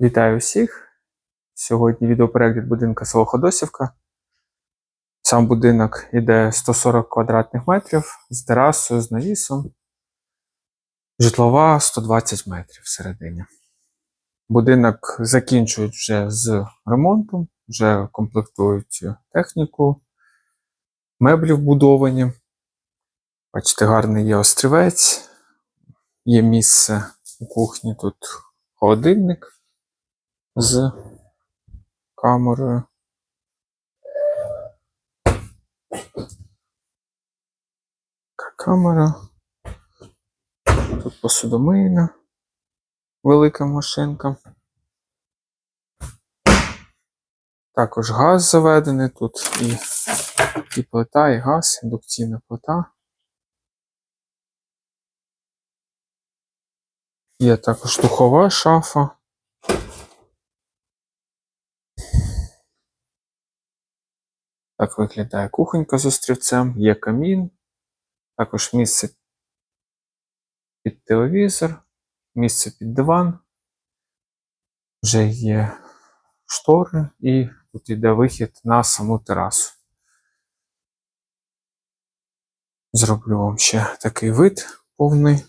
Вітаю всіх! Сьогодні відеоперегляд будинка село Ходосівка. Сам будинок іде 140 квадратних метрів з терасою, з навісом. Житлова 120 метрів всередині. Будинок закінчують вже з ремонтом, вже комплектують техніку, меблі вбудовані. Бачите, гарний є острівець, є місце у кухні тут холодильник з камерою. Камера. Тут посудомийна, велика машинка. Також газ заведений тут і, і плита, і газ, індукційна плита. Є також духова шафа. Так виглядає кухонька з острівцем, є камін, також місце під телевізор, місце під диван. Вже є штори і тут йде вихід на саму терасу. Зроблю вам ще такий вид повний.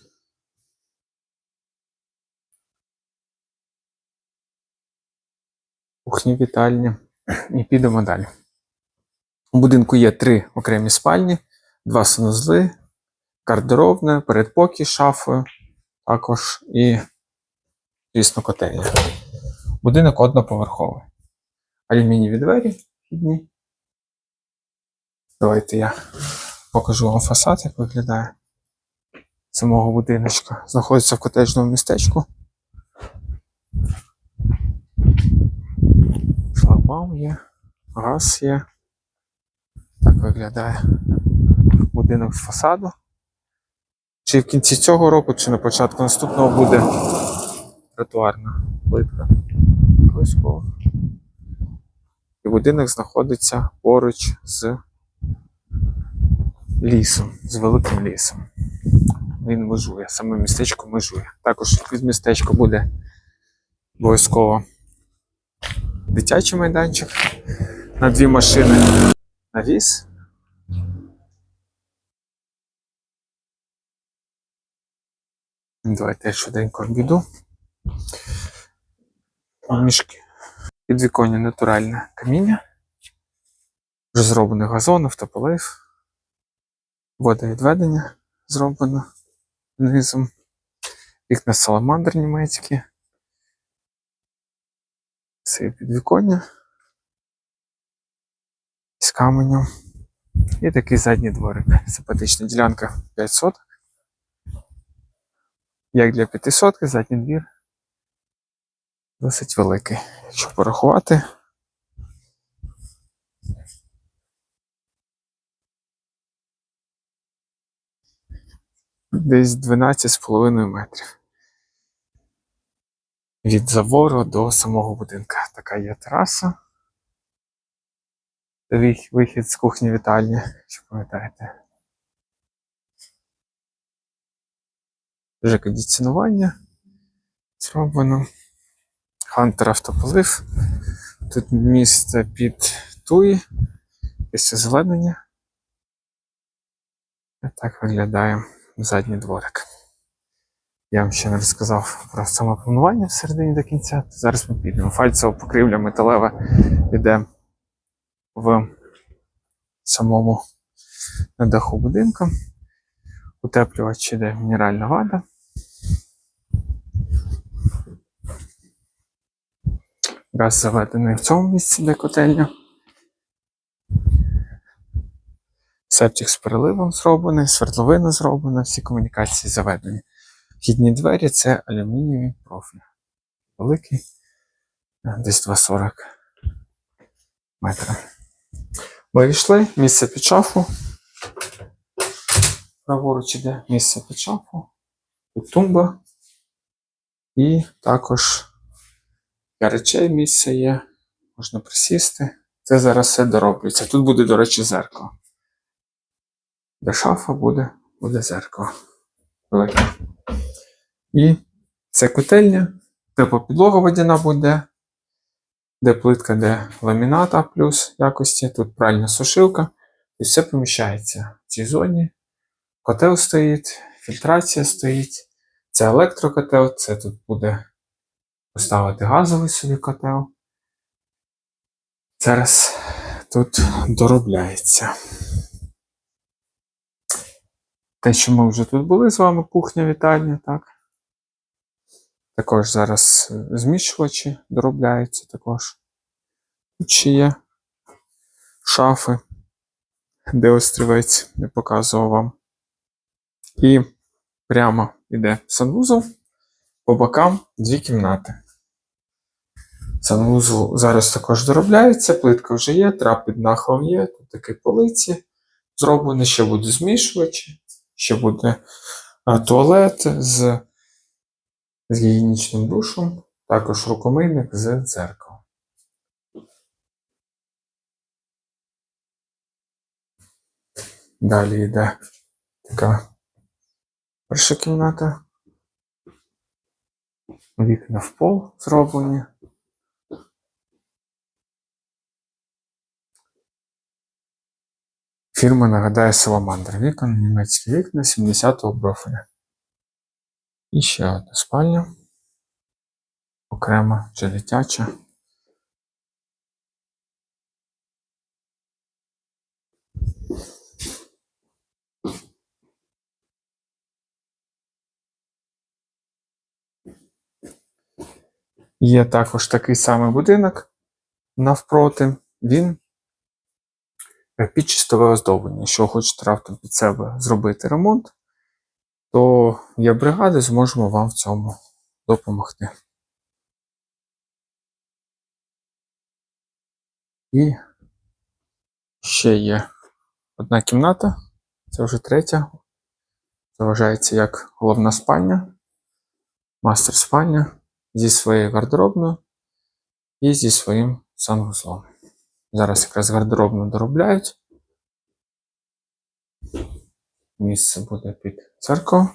Кухні вітальні. І підемо далі. У будинку є три окремі спальні, два санузли, гардеробне, передпокій з шафою, також і, звісно, котельня. Будинок одноповерховий. Алюмінієві двері вхідні. Давайте я покажу вам фасад, як виглядає самого будиночка. Знаходиться в котеджному містечку. Шлагбаум є, газ є. Так виглядає будинок з фасаду. Чи в кінці цього року, чи на початку наступного буде тротуарна плитка. Обов'язково. І будинок знаходиться поруч з лісом, з великим лісом. Він межує, саме містечко межує. Також від містечка буде обов'язково дитячий майданчик на дві машини навіс. Давайте я швиденько обійду. Мішки. Підвіконня натуральне каміння. Вже зроблений газон, автополив. Водовідведення зроблено низом. Вікна саламандр німецькі. Це підвіконня з каменю. І такий задній дворик. Симпатична ділянка 5 соток. Як для 500, задній двір досить великий. Якщо порахувати. Десь 12,5 метрів. Від забору до самого будинка. Така є тераса. Вих- Вихід з кухні вітальні, що пам'ятаєте. Вже кондиціонування зроблено. Хантер автополив. Тут місце під туї, після зеленення. Так виглядає задній дворик. Я вам ще не розказав про самопланування всередині до кінця. Зараз ми підемо. Фальцева покрівля металева йде в самому на даху будинку. Утеплювач іде мінеральна вода. Газ заведений в цьому місці, де котельня. Септик з переливом зроблений, свердловина зроблена, всі комунікації заведені. Вхідні двері це алюмінієві профіль. Великий, десь 2,40 метра. Ми війшли, місце під шафу. Праворуч іде місце під шафу. Тут тумба. І також для речей місце є. Можна присісти. Це зараз все дороблюється. Тут буде, до речі, зеркало. Де шафа буде, буде зеркало. Велике. І це котельня. теплопідлога водяна буде, де плитка, де ламіната плюс якості, тут пральна сушилка. І все поміщається в цій зоні. Котел стоїть, фільтрація стоїть. Це електрокотел, це тут буде поставити газовий собі котел. Зараз тут доробляється. Те, що ми вже тут були з вами, кухня вітальня, так? Також зараз е, змішувачі доробляються також. Тут ще є шафи, де острівець не показував вам. І прямо йде санвузол, по бокам дві кімнати. Санвузол зараз також доробляється, плитка вже є, трап під нахилом є, тут такі полиці зроблені, ще будуть змішувачі, ще буде туалет з, з гігієнічним душем, також рукомийник з дзеркалом. Далі йде така перша кімната. Вікна в пол зроблені. Фірма нагадає Саламандр. Вікон, німецькі вікна 70-го профіля. І ще одна спальня. Окрема чи дитяча. Є також такий самий будинок навпроти. Він е, під чистове оздоблення. Якщо хочете раптом під себе зробити ремонт, то є бригади, зможемо вам в цьому допомогти. І ще є одна кімната, це вже третя. Це вважається як головна спальня, мастер спальня зі своєю гардеробною і зі своїм санвузлом. Зараз якраз гардеробну доробляють. Місце буде під церкву.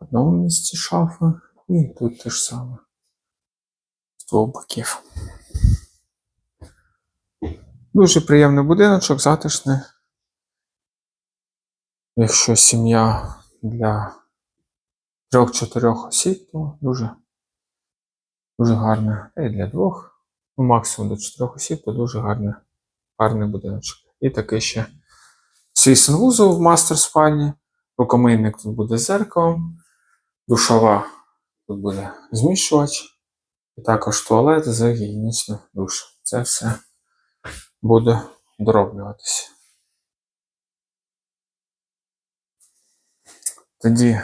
В одному місці шафи. І тут те ж саме. З двох боків. Дуже приємний будиночок, затишний. Якщо сім'я для трьох-чотирьох осіб, то дуже, дуже гарне. Й для двох, ну максимум до чотирьох осіб, то дуже гарне, гарний будиночок. І такий ще свій санвузол в мастер спальні. Рукомийник тут буде зеркалом, душова тут буде змішувач, і також туалет з гігієнічним душем. Це все буде дороблюватися. Тоді,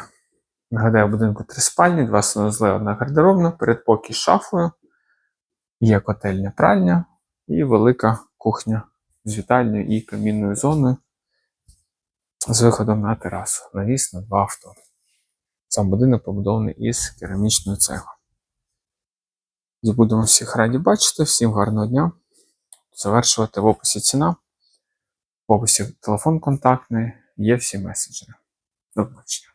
нагадаю, в будинку три спальні, два санузли, одна гардеробна, передпокій з шафою, є котельня пральня і велика кухня з вітальною і камінною зоною з виходом на терасу. Навіс на два авто. Сам будинок побудований із керамічної цегли. Будемо всіх раді бачити. Всім гарного дня. Завершувати в описі ціна. В описі телефон контактний, є всі меседжери. До побачення.